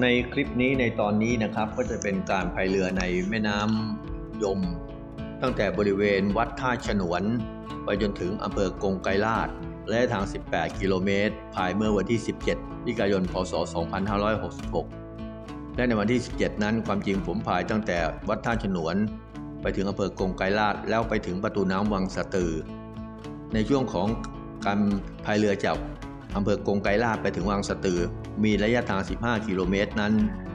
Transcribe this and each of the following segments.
ในคลิปนี้ในตอนนี้นะครับก็จะเป็นการพายเรือในแม่น้ำยม ตั้งแต่บริเวณวัดท่าฉนวน ไปจนถึงอำเภอกงไกรลาดและทาง 18 กิโลเมตรภายเมื่อวันที่ 17มิถุนายน พศ 2566 และในวันที่ 17 นั้นความจริงผมพายตั้งแต่วัดท่าฉนวน ไปถึงอำเภอกงไกรลาดแล้วไปถึงประตูน้ำวังสะตือ ในช่วงของการพายเรือจาก อำเภอกงไกรลาดไปถึงวังสตือ มีระยะทาง 15 กิโลเมตรนั้น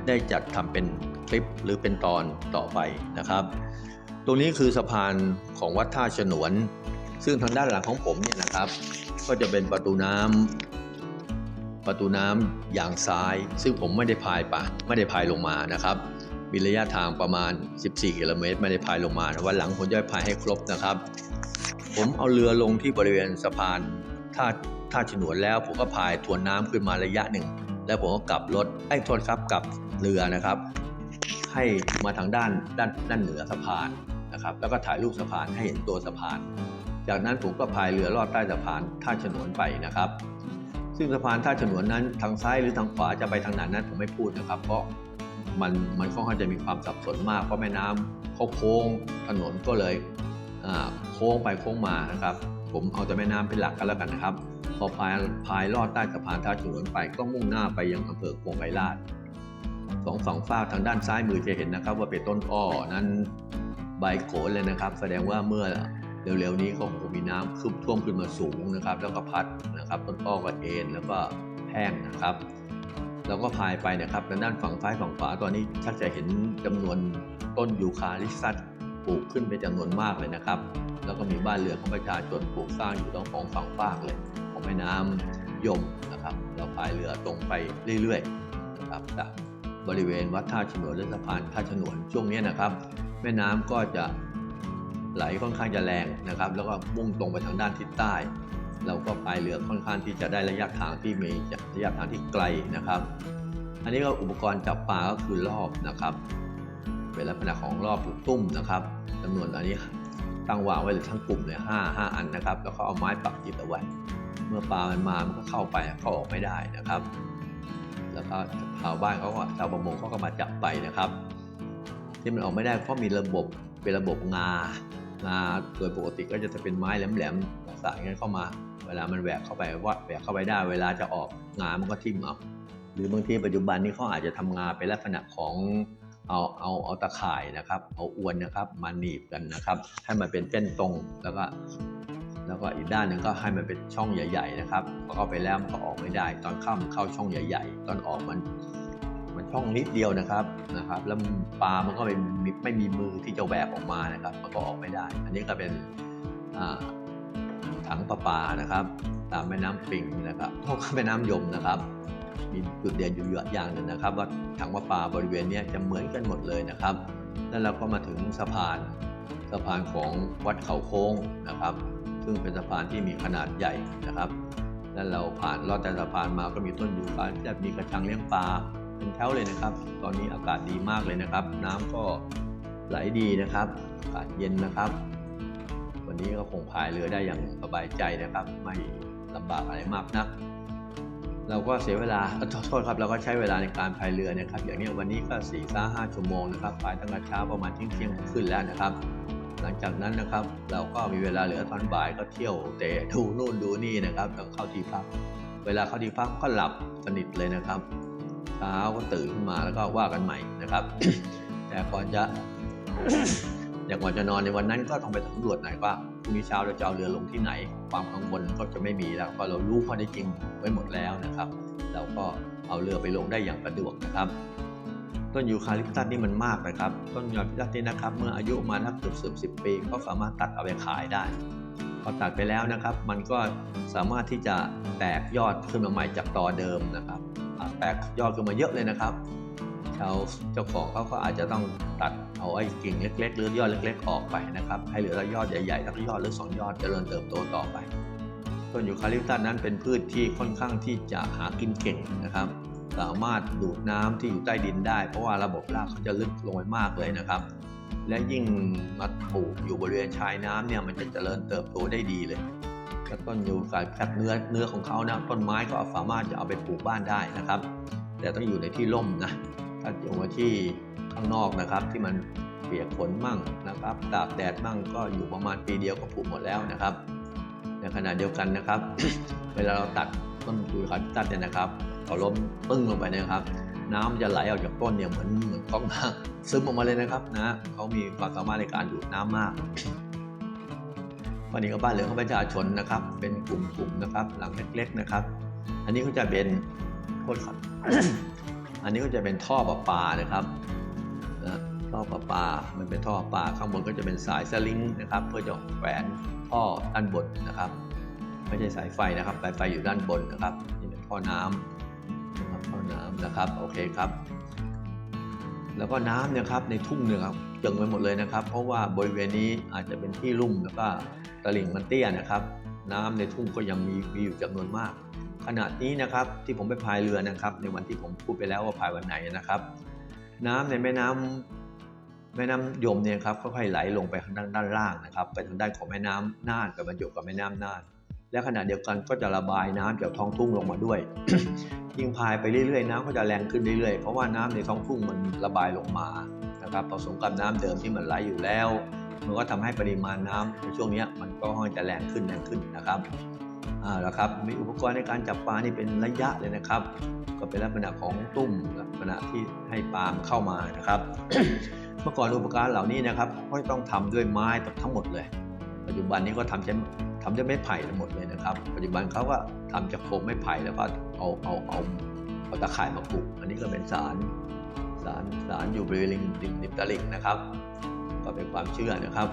ได้จัดทำเป็นคลิปหรือเป็นตอนต่อไปนะครับ ตรงนี้คือสะพานของวัดท่าฉนวน ซึ่งทางด้านหลังของผมเนี่ยนะครับ ก็จะเป็นประตูน้ำประตูน้ำอย่างซ้าย ซึ่งผมไม่ได้พายปะไม่ได้พายลงมานะครับมีระยะทางประมาณ 14 กิโลเมตร ไม่ได้พายลงมา วันหลังผมจะพายให้ครบนะครับ ผมเอาเรือลงที่บริเวณสะพานท่า ท่าฉนวนแล้วผมก็พายทวนน้ำขึ้นมาระยะหนึ่ง แล้วผมก็กลับรถไอ้ยโทษครับกลับเรือนะครับ ให้มาทางด้านด้านด้านเหนือสะพานนะครับ แล้วก็ถ่ายรูปสะพานให้เห็นตัวสะพาน จากนั้นผมก็พายเรือลอดใต้สะพานท่าฉนวนไปนะครับ ซึ่งสะพานท่าฉนวนนั้นทางซ้ายหรือทางขวาจะไปทางไหนนั้นผมไม่พูดนะครับ เพราะมันมันค่อนข้างจะมีความสับสนมากเพราะแม่น้ำเขาโค้งถนนก็เลยโค้งไปโค้งมานะครับ ผมเอาแต่แม่น้ำเป็นหลักกันแล้วกันนะครับ พอพายพายลอดใต้สะพานท่าฉนวนไปก็มุ่งหน้าไปยังอำเภอกงไกรลาดสองฝั่งฝาทางด้านซ้ายมือจะเห็นนะครับ ว่าเป็นต้นอ้อนั้นใบโขนเลยนะครับ แสดงว่าเมื่อเร็วๆนี้ก็คงมีน้ำขึ้นท่วมขึ้นมาสูงนะครับ แล้วก็พัดนะครับต้นอ้อก็เอ็นแล้วก็แห้งนะครับ แล้วก็พายไปนะครับทางด้านฝั่งซ้ายฝั่งขวาตอนนี้ชักจะเห็นจำนวนต้นยูคาลิปซัสปลูกขึ้นเป็นจำนวนมากเลยนะครับ แล้วก็มีบ้านเรือนของประชาชนปลูกสร้างอยู่ตรงของฝั่งฟากเลย ของแม่น้ำยมนะครับเราพายเรือตรงไปเรื่อยๆนะครับจากบริเวณวัดท่าฉนวนและสะพานท่าฉนวนช่วงนี้นะครับ แม่น้ำก็จะไหลค่อนข้างจะแรงนะครับ แล้วก็มุ่งตรงไปทางด้านทิศใต้ เราก็พายเรือค่อนข้างที่จะได้ระยะทางที่มีระยะทางที่ไกลนะครับ อันนี้ก็อุปกรณ์จับปลาก็คือรอบนะครับเป็นลักษณะของรอบลูกตุ้มนะครับจำนวนอันนี้ตั้งวางไว้เลยทั้งกลุ่มเลยห้าห้าอันนะครับ แล้วก็เอาไม้ปักติดเอาไว้ เมื่อปลามันมามันก็เข้าไปเข้าออกไม่ได้นะครับ แล้วก็ชาวบ้านเขาก็ชาวประมงเขาก็มาจับไปนะครับ ที่มันออกไม่ได้เพราะมีระบบเป็นระบบงางาโดยปกติก็จะเป็นไม้แหลมๆสายกันเข้ามา เวลามันแหวกเข้าไปว่าแหวกเข้าไปได้ เวลาจะออกงามันก็ทิ่มเอาหรือบางทีปัจจุบันนี้เขาอาจจะทำงานเป็นลักษณะของเอาเอาเอาตะข่ายนะครับ เอาอวนนะครับ มาหนีบกันนะครับ ให้มันเป็นเส้นตรงแล้วก็ แล้วก็อีกด้านหนึ่งก็ให้มันเป็นช่องใหญ่ ๆ นะครับพอเข้าไปแล้วมันก็ออกไม่ได้ ตอนเข้ามันเข้าช่องใหญ่ ๆ ตอนออกมันมันช่องนิดเดียวนะครับนะครับ แล้วปลามันก็ไม่มีไม่มีมือที่จะแหวกออกมานะครับ มันก็ออกไม่ได้ อันนี้ก็เป็นถังประปานะครับ ตามแม่น้ำปิงนะครับโทษแม่น้ำยมนะครับมีจุดเด่นอยู่อย่างหนึ่งนะครับ ว่าถังประปาบริเวณนี้จะเหมือนกันหมดเลยนะครับ แล้วเราก็มาถึงสะพานสะพานของวัดเขาโค้งนะครับ ซึ่งเป็นสะพานที่มีขนาดใหญ่นะครับแล้วเราผ่านลอดแต่สะพานมาก็มีต้นยูคาจะมีกระชังเลี้ยงปลาเป็นแถวเลยนะครับ ตอนนี้อากาศดีมากเลยนะครับ น้ำก็ไหลดีนะครับอากาศเย็นนะครับ วันนี้ก็คงพายเรือได้อย่างสบายใจนะครับ ไม่ลำบากอะไรมากนัก เราก็เสียเวลาขอโทษครับเราก็ใช้เวลาในการพายเรือนะครับ อย่างนี้วันนี้ก็4ี่ห้าชั่วโมงนะครับพายตั้งแต่เช้าประมาณเที่ยงเที่ยงขึ้นแล้วนะครับ หลังจากนั้นนะครับ เราก็มีเวลาเหลือตอนบ่ายก็เที่ยวเตะดูนู่นดูนี่นะครับแล้วเข้าที่พัก เวลาเข้าที่พักก็หลับสนิทเลยนะครับเช้าก็ตื่นขึ้นมาแล้วก็ว่ากันใหม่นะครับ แต่ก่อนจะอย่างก่อนจะนอนในวันนั้นก็ต้องไปสำรวจหน่อยว่าพรุ่งนี้เช้าเราจะเอาเรือลงที่ไหน ความกังวลก็จะไม่มีแล้วเพราะเรารู้ข้อได้จริงไว้หมดแล้วนะครับ เราก็เอาเรือไปลงได้อย่างสะดวกนะครับ ต้นยูคาลิปตัสนี่มันมากนะครับ ต้นยูคาลิปตัสนี่นะครับ เมื่ออายุมาณนักเกือบสิบสิบปี ก็สามารถตัดเอาไปขายได้ พอตัดไปแล้วนะครับ มันก็สามารถที่จะแตกยอดขึ้นมาใหม่จากตอเดิมนะครับ แตกยอดขึ้นมาเยอะเลยนะครับชาวเจ้าของเขาก็อาจจะต้องตัดเอาไอ้กิ่งเล็ก ๆ หรือยอดเล็ก ๆ ออกไปนะครับ ให้เหลือแต่ยอดใหญ่ๆทั้งยอดหรือสองยอดจเจริญเติบโตต่อไป ต้นยูคาลิปตัสนั้นเป็นพืชที่ค่อนข้างที่จะหากินเก่งนะครับ สามารถดูดน้ำที่อยู่ใต้ดินได้ เพราะว่าระบบรากเขาจะลึกลงไปมากเลยนะครับ และยิ่งมาปลูกอยู่บริเวณชายน้ำเนี่ยมันจะเจริญเติบโตได้ดีเลยแล้วต้นยูคาลิปตัสเนื้อเนื้อของเขานะต้นไม้ก็สามารถจะเอาไปปลูกบ้านได้นะครับ แต่ต้องอยู่ในที่ร่มนะถ้าอยู่มาที่ข้างนอกนะครับ ที่มันเปียกฝนมั่งนะครับตากแดดมั่งก็อยู่ประมาณปีเดียวก็ผุหมดแล้วนะครับในขณะเดียวกันนะครับ เวลาเราตัด ต้นยูคาลิปตัสเนี่ยนะครับเราล้มปึ้งลงไปเนี่ยครับ น้ำจะไหลออกจากต้นเนี่ยเหมือนเหมือนก๊อกน้ำซึมออกมาเลยนะครับนะเขามีความสามารถในการดูดน้ำมากวันนี้ก็บ้านเรือนของประชาชนนะครับ เป็นกลุ่มๆนะครับ หลังเล็ก ๆนะครับ อันนี้ก็จะเป็นโทษครับอันนี้ก็จะเป็นท่อประปานะครับท่อประปา มันเป็นท่อประปา ข้างบนก็จะเป็นสายสลิงนะครับ เพื่อจะแขวนท่อด้านบนนะครับ ไม่ใช่สายไฟนะครับสายไฟอยู่ด้านบนนะครับนี่เป็นท่อน้ำนะครับท่อน้ำนะครับโอเคครับ แล้วก็น้ำเนี่ยครับในทุ่งเนี่ยครับจิงไปหมดเลยนะครับ เพราะว่าบริเวณนี้อาจจะเป็นที่ลุ่มแล้วก็ตลิ่งมันเตี้ยนะครับ น้ำในทุ่งก็ยังมีมีอยู่จำนวนมาก ขณะนี้นะครับที่ผมไปพายเรือนะครับ ในวันที่ผมพูดไปแล้วว่าพายวันไหนนะครับ น้ำในแม่น้ำแม่น้ำยมเนี่ยครับค่อยๆไหลลงไปทางด้านล่างนะครับ ไปทางด้านของแม่น้ำน่านไปบรรจบกับแม่น้ำน่าน และขณะเดียวกันก็จะระบายน้ำจากท้องทุ่งลงมาด้วย ยิ่งพายไปเรื่อยๆ น้ำก็จะแรงขึ้นเรื่อยๆ เพราะว่าน้ำในท้องทุ่งมันระบายลงมานะครับผสมกับน้ำเดิมที่มันไหลอยู่แล้ว มันก็ทำให้ปริมาณน้ำในช่วงนี้มันก็ค่อยจะแรงขึ้นแรงขึ้นนะครับอ่าแล้วครับมีอุปกรณ์ในการจับปลานี่เป็นระยะเลยนะครับ ก็เป็นลักษณะของตุ้มลักษณะที่ให้ปลามเข้ามานะครับ เมื่อก่อนอุปกรณ์เหล่านี้นะครับก็ต้องทำด้วยไม้ทั้งหมดเลย ปัจจุบันนี้ก็ทำใช้ ทำด้วยไม้ไผ่ทั้งหมดเลยนะครับ ปัจจุบันเขาก็ทำจากโครงไม้ไผ่แล้วก็เอาเอาเอาเอาตะข่ายมาผูก อันนี้ก็เป็นสารสารสารอยู่บริเวณริมริมตลิ่งนะครับ ก็เป็นความเชื่อนะครับ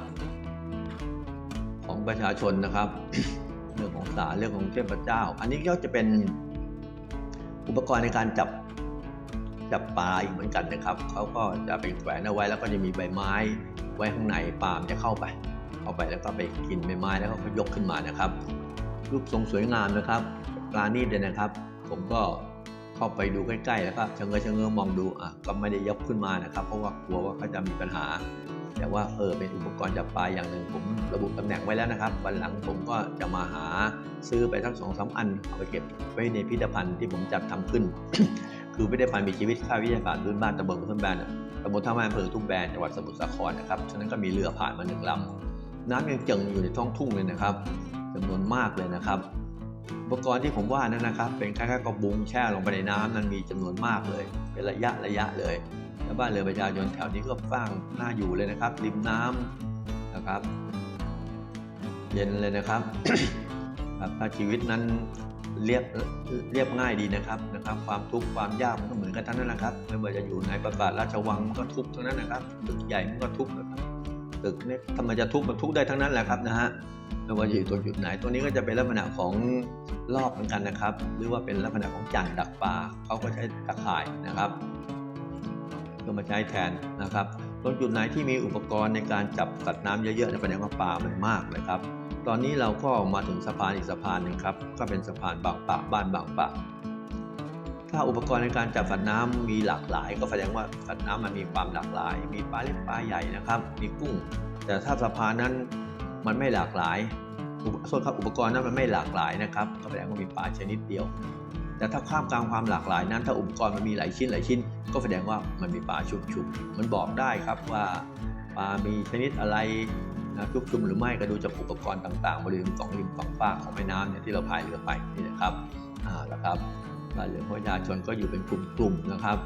ของประชาชนนะครับ เรื่องของสารเรื่องของเทพเจ้า อันนี้ก็จะเป็นอุปกรณ์ในการจับจับปลาอีกเหมือนกันนะครับเขาก็จะไปแขวนเอาไว้แล้วก็จะมีใบไม้ไว้ข้างในปลามจะเข้าไป เข้าไปแล้วก็ไปกินใบไม้แล้วก็ยกขึ้นมานะครับ รูปทรงสวยงามนะครับปลานี่เลยนะครับ ผมก็เข้าไปดูใกล้ๆแล้วก็ชะเง้อชะเง้อมองดูอะก็ไม่ได้ยกขึ้นมานะครับ เพราะว่ากลัวว่าเขาจะมีปัญหา แต่ว่าเออเป็นอุปกรณ์จับปลาอย่างหนึ่งผมระบุตำแหน่งไว้แล้วนะครับ วันหลังผมก็จะมาหาซื้อไปทั้งสองสามอันเอาไปเก็บไว้ในพิพิธภัณฑ์ที่ผมจัดทำขึ้น คือพิพิธภัณฑ์มีชีวิตค่าวิทยาศาสตร์พื้นบ้านตำบลทุ่งแบนตำบลท่าไม้อำเภอทุ่งแบนจังหวัดสมุทรสาครนะครับฉะนั้นก็มีเรือผ่านมาหนึ่งลำ น้ำยังเจิ่งอยู่ในท้องทุ่งเลยนะครับจำนวนมากเลยนะครับ อุปกรณ์ที่ผมว่านั่นนะครับ เป็นคล้ายๆกระบุงแช่ลงไปในน้ำนั้นมีจำนวนมากเลย เป็นระยะระยะเลยแล้วบ้านเรือนประชาชนแถวนี้ก็สร้างน่าอยู่เลยนะครับ ริมน้ำนะครับ เย็นเลยนะครับครับถ้าชีวิตนั้นเรียบเรียบง่ายดีนะครับนะครับ ความทุกข์ความยากมันก็เหมือนกันทั้งนั้นนะครับ ไม่ว่าจะอยู่ในประกาศราชวังมันก็ทุกข์ทั้งนั้นนะครับตึกใหญ่มันก็ทุกข์นะครับ ตึกเนี่ยทำไมจะทุกข์มันทุกได้ทั้งนั้นแหละครับนะฮะไม่ว่าจะอยู่ตัวจุดไหน ตัวนี้ก็จะเป็นลักษณะของรอบเหมือนกันนะครับ หรือว่าเป็นลักษณะของจานดักปลาเขาก็ใช้ตะข่ายนะครับก็มาใช้แทนนะครับตรงจุดไหนที่มีอุปกรณ์ในการจับสัตว์น้ำเยอะๆเนี่ยแสดงว่าปลามันมากเลยครับ ตอนนี้เราก็มาถึงสะพานอีกสะพานหนึ่งครับ ก็เป็นสะพานบางปะบ้านบางปะ ถ้าอุปกรณ์ในการจับสัตว์น้ำมีหลากหลาย ก็แสดงว่าสัตว์น้ำมันมีความหลากหลาย มีปลาเล็กปลาใหญ่นะครับ มีกุ้ง แต่ถ้าสะพานนั้นมันไม่หลากหลายอุปโทษครับอุปกรณ์นั้นมันไม่หลากหลายนะครับก็แสดงว่ามีปลาชนิดเดียว แต่ถ้าข้ามกลางความหลากหลายนั้น ถ้าอุปกรณ์มันมีหลายชิ้นหลายชิ้น ก็แสดงว่ามันมีปลาชุมชุมมันบอกได้ครับว่าปลา มีชนิดอะไรนะชุกชุมหรือไม่ก็ดูจากอุปกรณ์ต่างๆบริเวณสองริมฝั่งฟากของแม่น้ำเนี่ยที่เราพายเรือไปนี่นะครับอ่าแล้วครับ บ้านเรือนประชาชนก็อยู่เป็นกลุ่มๆนะครับ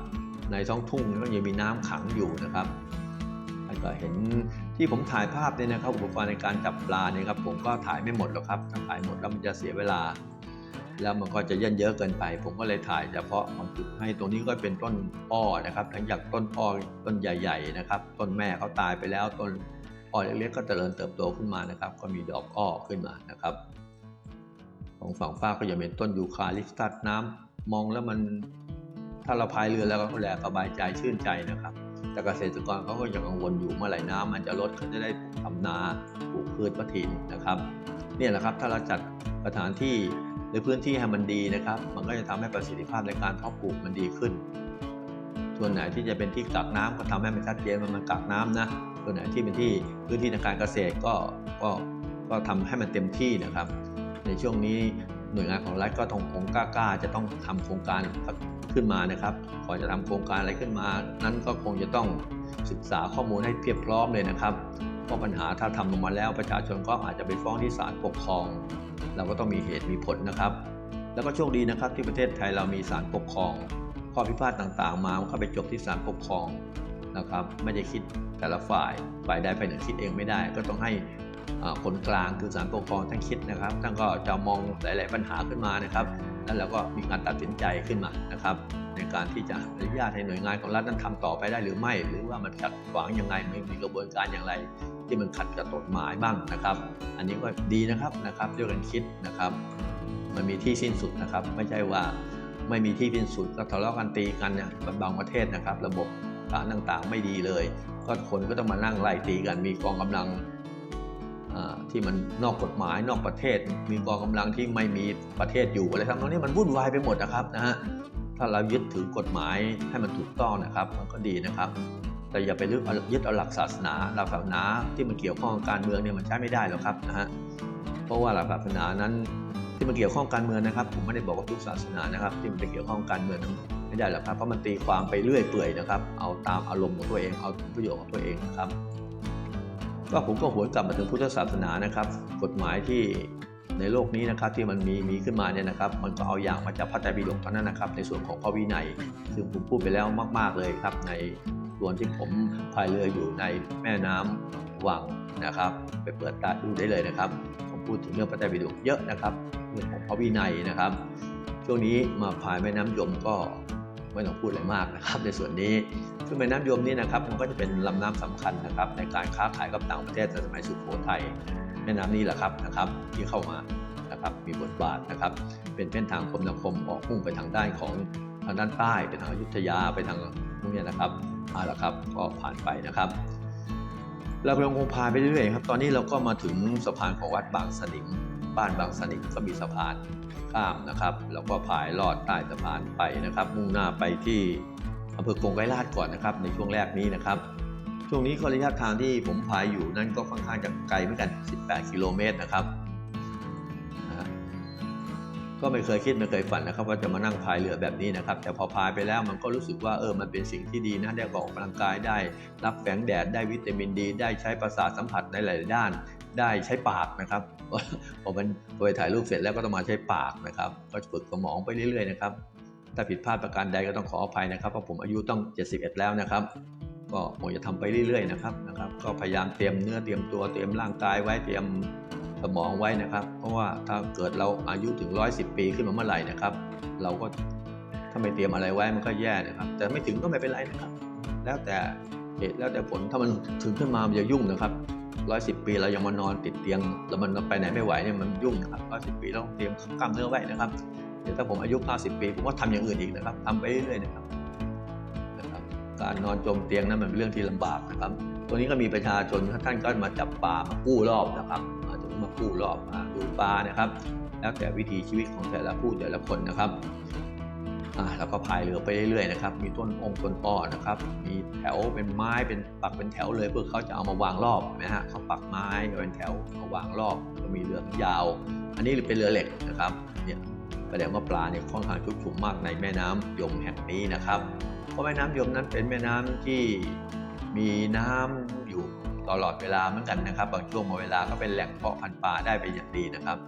ในท้องทุ่งก็ยังมีน้ำขังอยู่นะครับแล้วก็เห็นที่ผมถ่ายภาพเนี่ยนะครับ อุปกรณ์ในการจับปลาเนี่ยครับ ผมก็ถ่ายไม่หมดหรอกครับถ้าถ่ายหมดแล้วมันจะเสียเวลา แล้วมันก็จะเย่นเยอะเกินไป ผมก็เลยถ่ายเฉพาะบางจุดให้ตรงนี้ก็เป็นต้นอ้อนะครับหลังจากต้นอ้อต้นใหญ่ ๆ นะครับ ต้นแม่เขาตายไปแล้วต้นอ้อเล็กๆก็เจริญเติบโตขึ้นมานะครับ ก็มีดอกอ้อขึ้นมานะครับของฝั่งฟ้าก็จะเป็นต้นยูคาลิปตัสน้ำ มองแล้วมันถ้าเราพายเรือแล้วก็แหลสบายใจชื่นใจนะครับ แต่เกษตรกรเขาก็ยังกังวลอยู่เมื่อไหร่น้ำมันจะลดเขาจะได้ทำนาปลูกพืชวัตถินนะครับเนี่ยแหละครับถ้าเราจัดสถานที่หรือพื้นที่ให้มันดีนะครับ มันก็จะทำให้ประสิทธิภาพในการเพาะปลูกมันดีขึ้น ส่วนไหนที่จะเป็นที่กักน้ำก็ทำให้มันชัดเจนมันกักน้ำนะส่วนไหนที่เป็นที่พื้นที่ในการเกษตรก็ก็ก็ทำให้มันเต็มที่นะครับ ในช่วงนี้ หน่วยงานของรัฐก็ต้องคงกล้าๆจะต้องทำโครงการขึ้นมานะครับก่อนจะทำโครงการอะไรขึ้นมา นั้นก็คงจะต้องศึกษาข้อมูลให้เพียบพร้อมเลยนะครับเพราะปัญหาถ้าทำลงมาแล้วประชาชนก็อาจจะไปฟ้องที่ศาลปกครอง เราก็ต้องมีเหตุมีผลนะครับ แล้วก็โชคดีนะครับที่ประเทศไทยเรามีศาลปกครอง ข้อพิพาทต่างๆ มามันก็ไปจบที่ศาลปกครองนะครับ ไม่ได้คิดแต่ละฝ่ายฝ่ายใดฝ่ายหนึ่งคิดเองไม่ได้ ก็ต้องให้ คนกลางคือศาลปกครองท่านคิดนะครับท่านก็จะมองหลาย ๆ ปัญหาขึ้นมานะครับแล้วเราก็มีการตัดสินใจขึ้นมานะครับ ในการที่จะอนุญาตให้หน่วยงานของรัฐนั้นทำต่อไปได้หรือไม่ หรือว่ามันขัดขวางยังไงไม่มีกระบวนการอย่างไร ที่มันขัดกับกฎหมายบ้างนะครับ อันนี้ก็ดีนะครับนะครับด้วยกันคิดนะครับ มันมีที่สิ้นสุดนะครับ ไม่ใช่ว่าไม่มีที่สิ้นสุดก็ทะเลาะกันตีกันเนี่ยบางประเทศนะครับ ระบบการต่างๆไม่ดีเลย ก็คนก็ต้องมานั่งไล่ตีกันมีกองกำลัง ที่มันนอกกฎหมายนอกประเทศ มีกองกำลังที่ไม่มีประเทศอยู่อะไรทำนองนี้มันวุ่นวายไปหมดนะครับนะฮะถ้าเรายึดถือกฎหมายให้มันถูกต้องนะครับ มันก็ดีนะครับ แต่อย่าไปยึดเอายึดเอาหลักศาสนา หลักศาสนาที่มันเกี่ยวข้องการเมืองเนี่ยมันใช้ไม่ได้หรอกครับนะฮะเพราะว่าหลักศาสนานั้นที่มันเกี่ยวข้องการเมืองนะครับ ผมไม่ได้บอกว่าทุกศาสนานะครับ ที่มันไปเกี่ยวข้องการเมืองไม่ได้หรอกครับเพราะมันตีความไปเรื่อยเปื่อยนะครับ เอาตามอารมณ์ของตัวเองเอาผลประโยชน์ของตัวเองนะครับ ก็ผมก็หวนกลับมาถึงพุทธศาสนานะครับ กฎหมายที่ในโลกนี้นะครับที่มันมีมีขึ้นมาเนี่ยนะครับ มันก็เอาอย่างมาจากพระไตรปิฎกเท่านั้นนะครับ ในส่วนของพระวินัย ซึ่งผมพูดไปแล้วมาก ๆเลยครับ ในส่วนที่ผมพายเรืออยู่ในแม่น้ำวังนะครับ ไปเปิดตาดูได้เลยนะครับ ผมพูดถึงเรื่องพระไตรปิฎกเยอะนะครับเรื่องของพระวินัยนะครับ ช่วงนี้มาพายแม่น้ำยมก็ ไม่ต้องพูดอะไรมากนะครับในส่วนนี้ซึ่งแม่น้ำยมนี่นะครับมันก็จะเป็นลำน้ำสำคัญนะครับในการค้าขายกับต่างประเทศในสมัยสุโขทัยแม่น้ำนี้แหละครับนะครับที่เข้ามานะครับมีบทบาทนะครับเป็นเส้นทางคมนาคมออกมุ่งไปทางด้านของทางด้านใต้ไปทางอยุธยาไปทางพวกนี้นะครับเอาละครับก็ผ่านไปนะครับเราก็ยังคงพาไปเรื่อยๆครับตอนนี้เราก็มาถึงสะพานของวัดบางสนิม บ้านบางสนิทก็มีสะพานข้ามนะครับ แล้วก็พายลอดใต้สะพานไปนะครับ มุ่งหน้าไปที่อำเภอกงไกรลาดก่อนนะครับ ในช่วงแรกนี้นะครับ ช่วงนี้ระยะทางที่ผมพายอยู่นั่นก็ค่อนข้างจะไกลเหมือนกัน 18 กิโลเมตรนะครับ ก็ไม่เคยคิดไม่เคยฝันนะครับว่าจะมานั่งพายเรือแบบนี้นะครับ แต่พอพายไปแล้วมันก็รู้สึกว่าเออมันเป็นสิ่งที่ดีนะได้ออกกำลังกายได้ รับแสงแดดได้วิตามินดี ได้ใช้ประสาทสัมผัสในหลายด้าน ได้ใช้ปากนะครับพอมันพอไปถ่ายรูปเสร็จแล้วก็ต้องมาใช้ปากนะครับ ก็ฝึกสมองไปเรื่อยๆนะครับถ้าผิดพลาดประการใดก็ต้องขออภัยนะครับเพราะผมอายุต้อง 71 แล้วนะครับ ก็คงจะทำไปเรื่อยๆนะครับนะครับ ก็พยายามเตรียมเนื้อเตรียมตัวเตรียมร่างกายไว้เตรียม สมองไว้นะครับ เพราะว่าถ้าเกิดเราอายุถึง 110 ปีขึ้นมาเมื่อไหร่นะครับ เราก็ถ้าไม่เตรียมอะไรไว้มันก็แย่นะครับ แต่ไม่ถึงก็ไม่เป็นไรนะครับ แล้วแต่เหตุแล้วแต่ผลถ้ามันถึงขึ้นมามันจะยุ่งนะครับร้อยสิบปีเรายังมานอนติดเตียงแล้วมันไปไหนไม่ไหวเนี่ยมันยุ่งนะครับร้อยสิบปีเราต้องเตรียมกล้ามเนื้อไว้นะครับเดี๋ยวถ้าผมอายุ90 ปีผมก็ทำอย่างอื่นอีกนะครับทำไปเรื่อยๆนะครับนะครับ การนอนจมเตียงนั้นมันเป็นเรื่องที่ลำบากนะครับ ตัวนี้ก็มีประชาชนท่านก็มาจับปลามากู้รอบนะครับ มาถึงมากู้รอบมาดูปลานะครับ แล้วแต่วิถีชีวิตของแต่ละผู้แต่ละคนนะครับอ่าแล้วก็พายเรือไปเรื่อยๆนะครับ มีต้นองค์ต้นอ้อนะครับ มีแถวเป็นไม้เป็นปักเป็นแถวเลยเพื่อเขาจะเอามาวางรอบนไหมฮะเขาปักไม้เป็นแถวมาวางรอบก็มีเรือยาว อันนี้เป็นเรือเหล็กนะครับเนี่ยแสดงว่าปลาเนี่ยค่อนข้างชุกชุมมากในแม่น้ำยมแห่งนี้นะครับ เพราะแม่น้ำยมนั้นเป็นแม่น้ำที่มีน้ำอยู่ ตลอดเวลาเหมือนกันนะครับ บางช่วงบางเวลาก็เป็นแหล่งเพาะพันธุ์ปลาได้เป็นอย่างดีนะครับ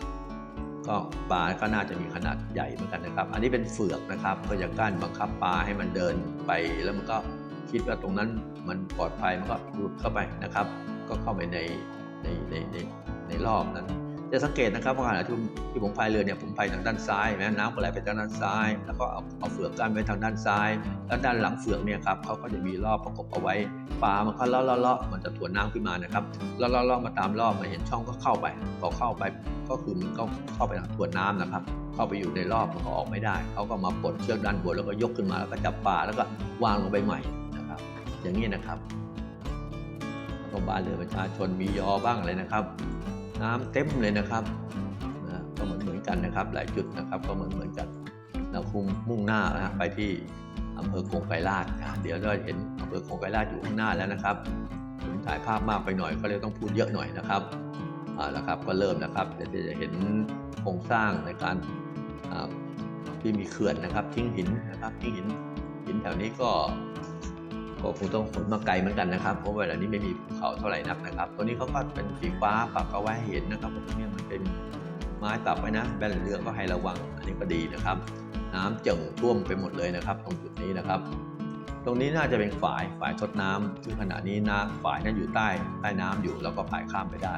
ก็ปลาก็น่าจะมีขนาดใหญ่เหมือนกันนะครับ อันนี้เป็นเฟือกนะครับก็จะกั้นบังคับปลาให้มันเดินไปแล้วมันก็คิดว่าตรงนั้นมันปลอดภัยมันก็หลุดเข้าไปนะครับ ก็เข้าไปในในในในในรอบนั้น จะสังเกตนะครับว่าขณะที่ที่ผมพายเรือเนี่ยผมพายทางด้านซ้ายแม้น้ำก็ไหลไปทางด้านซ้าย แล้วก็เอาเอาเฟือกกั้นไว้ทางด้านซ้าย แล้วด้านหลังเฟือกเนี่ยครับเขาก็จะมีรอบประกบเอาไว้ปลามันก็เลาะเลาะมันจะถ่วนน้ำขึ้นมานะครับเลาะเลาะมาตามรอบมาเห็นช่องก็เข้าไปพอเข้าไปก็คือมันก็เข้าไปทางถ่วนน้ำนะครับ เข้าไปอยู่ในรอบมันก็ออกไม่ได้เขาก็มาปลดเชือกด้านบนแล้วก็ยกขึ้นมาแล้วก็จับปลาแล้วก็วางลงไปใหม่นะครับ อย่างนี้นะครับแล้วก็บ้านเรือประชาชนมียอบ้างเลยนะครับ น้ำเต็มเลยนะครับนะก็เหมือนเหมือนกันนะครับ หลายจุดนะครับก็เหมือนเหมือนกันเราคุมมุ่งหน้านะฮะไปที่อำเภอกงไกรลาดนะเดี๋ยวเราเห็นอำเภอกงไกรลาดอยู่ข้างหน้าแล้วนะครับผมถ่ายภาพมากไปหน่อยก็เลยต้องพูดเยอะหน่อยนะครับเอาละครับก็เริ่มนะครับเดี๋ยวจะเห็นโครงสร้างในการอ่าที่มีเขื่อนนะครับทิ้งหินนะครับทิ้งหินหินแถวนี้ก็ ก็คงต้องขนมาไกลเหมือนกันนะครับ เพราะเวลานี้ไม่มีภูเขาเท่าไหร่นักนะครับ ตัวนี้เขาก็เป็นสีฟ้าปักเอาไว้เห็นนะครับตรงนี้มันเป็นไม้ปักไว้นะแบนเรือก็ให้ระวังอันนี้ก็ดีนะครับ น้ำเจิ่งท่วมไปหมดเลยนะครับ ตรงจุดนี้นะครับ ตรงนี้น่าจะเป็นฝายฝายทดน้ำซึ่งขณะนี้น้ำฝายนั้นอยู่ใต้ใต้น้ำอยู่แล้วก็ผายข้ามไปได้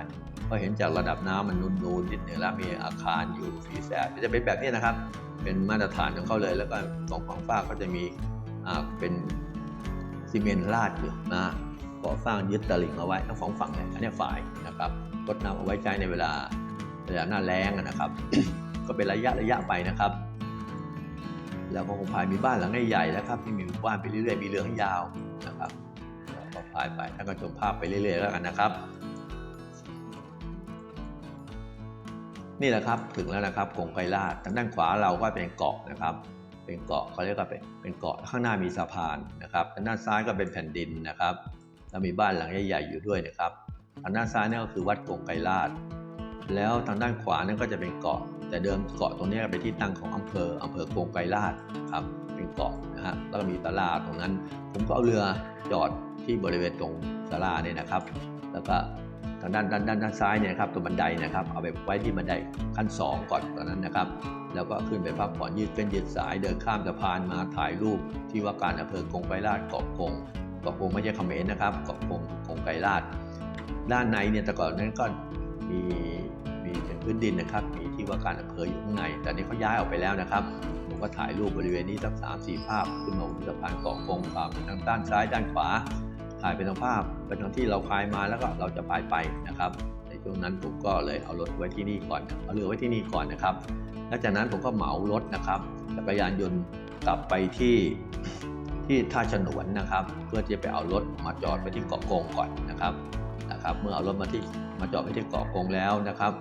ก็เห็นจากระดับน้ำมันนูนๆนิดหนึ่งแล้วมีอาคารอยู่ฝีแสดจะเป็นแบบนี้นะครับ เป็นมาตรฐานของเขาเลย แล้วก็สองฝั่งฝ้าก็จะมีเป็น ซีเมนต์ราดอยู่นะก่อสร้างยึดตลิ่งเอาไว้ทั้งสองฝั่งเลยอันนี้ฝ่ายนะครับรดน้ำเอาไว้ใช้ในเวลาเวลาหน้าแล้งนะครับ ก็เป็นระยะระยะไปนะครับ แล้วก็คงพายมีบ้านหลังใหญ่ๆแล้วครับที่มีบ้านไปเรื่อยๆมีเรืองยาวนะครับแล้วก็พายไปท่านก็ชมภาพไปเรื่อยๆแล้วกันนะครับ นี่แหละครับถึงแล้วนะครับกงไกรลาดทางด้านขวาเราก็เป็นเกาะนะครับ เป็นเกาะเขาเรียกว่าเป็นเป็นเกาะข้างหน้ามีสะพานนะครับทางด้านซ้ายก็เป็นแผ่นดินนะครับแล้วมีบ้านหลังใหญ่ๆอยู่ด้วยนะครับทางด้านซ้ายนี่ก็คือวัดกงไกรลาดแล้วทางด้านขวานั่นก็จะเป็นเกาะ แต่เดิมเกาะตรงนี้เป็นที่ตั้งของอำเภออำเภอกงไกรลาดครับเป็นเกาะนะฮะแล้วก็มีตลาดตรงนั้น ผมก็เอาเรือจอดที่บริเวณตรงศาลาเนี่ยนะครับ แล้วก็ ทางด้านด้านด้านด้านซ้ายเนี่ยครับตัวบันไดนะครับเอาไปไว้ที่บันไดขั้น 2 ก่อนตอนนั้นนะครับ แล้วก็ขึ้นไปพักผ่อนยืดเส้นยืดสายเดินข้ามสะพานมาถ่ายรูปที่ว่าการอำเภอกงไกรลาดเกาะกงเกาะกงไม่ใช่เขมรนะครับเกาะกงกงไกรลาดด้านในเนี่ยแต่ก่อนนั้นก็มีมีเป็นพื้นดินนะครับมีที่ว่าการอำเภออยู่ข้างใน แต่นี้เขาย้ายออกไปแล้วนะครับผมก็ถ่ายรูปบริเวณนี้สักสามสี่ภาพขึ้นมาบนสะพานเกาะกงภาพทางด้านซ้ายด้านขวา ถ่ายเป็นทางภาพเป็นทางที่เราพายมาแล้วก็เราจะพายไปนะครับ ในช่วงนั้นผมก็เลยเอารถไว้ที่นี่ก่อนเอาเรือไว้ที่นี่ก่อนนะครับแล้วจากนั้นผมก็เหมารถนะครับจักรยานยนต์กลับไปที่ที่ท่าฉนวนนะครับ เพื่อจะไปเอารถมาจอดไปที่เกาะกงก่อนนะครับนะครับ เมื่อเอารถมาที่มาจอดไว้ที่เกาะกงแล้วนะครับ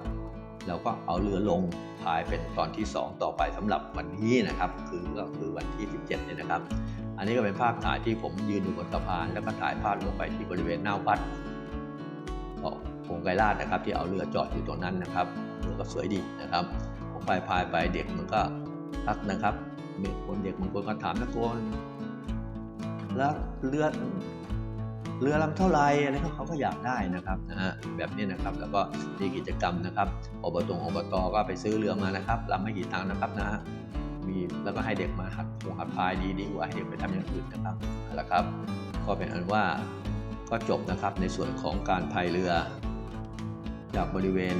เราก็เอาเรือลงพายเป็นตอนที่ 2 ต่อไปสำหรับวันนี้นะครับ คือก็คือวันที่ 17เนี่ยนะครับ อันนี้ก็เป็นภาพถ่ายที่ผมยืนอยู่บนสะพาน แล้วก็ถ่ายภาพลงไปที่บริเวณหน้าวัดเกาะคงไกรลาดนะครับ ที่เอาเรือจอดอยู่ตรงนั้นนะครับเรือก็สวยดีนะครับ ผมไปพายไปเด็กมันก็รักนะครับมีคนเด็กบางคนก็ถามตะโกนแล้วเรือเรือลำเท่าไหรอะไรเขาก็อยากได้นะครับนะฮะแบบนี้นะครับแล้วก็มีกิจกรรมนะครับอบตอบตก็ไปซื้อเรือมานะครับลำไม่กี่ตังค์นะครับนะฮะ มีแล้วก็ให้เด็กมาหัดคงหัดพายดีดีกว่าให้เด็กไปทำอย่างอื่นนะครับนั่นแหละครับ ก็เป็นอันว่าก็จบนะครับในส่วนของการพายเรือ จากบริเวณ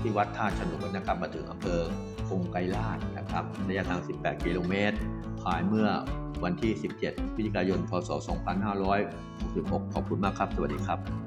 ที่วัดท่าฉนุนนะครับมาถึงอำเภอกงไกรลาดนะครับระยะทาง 18 กิโลเมตรพายเมื่อวันที่ 17 พฤศจิกายน พศ 2566 ขอบคุณมากครับ สวัสดีครับ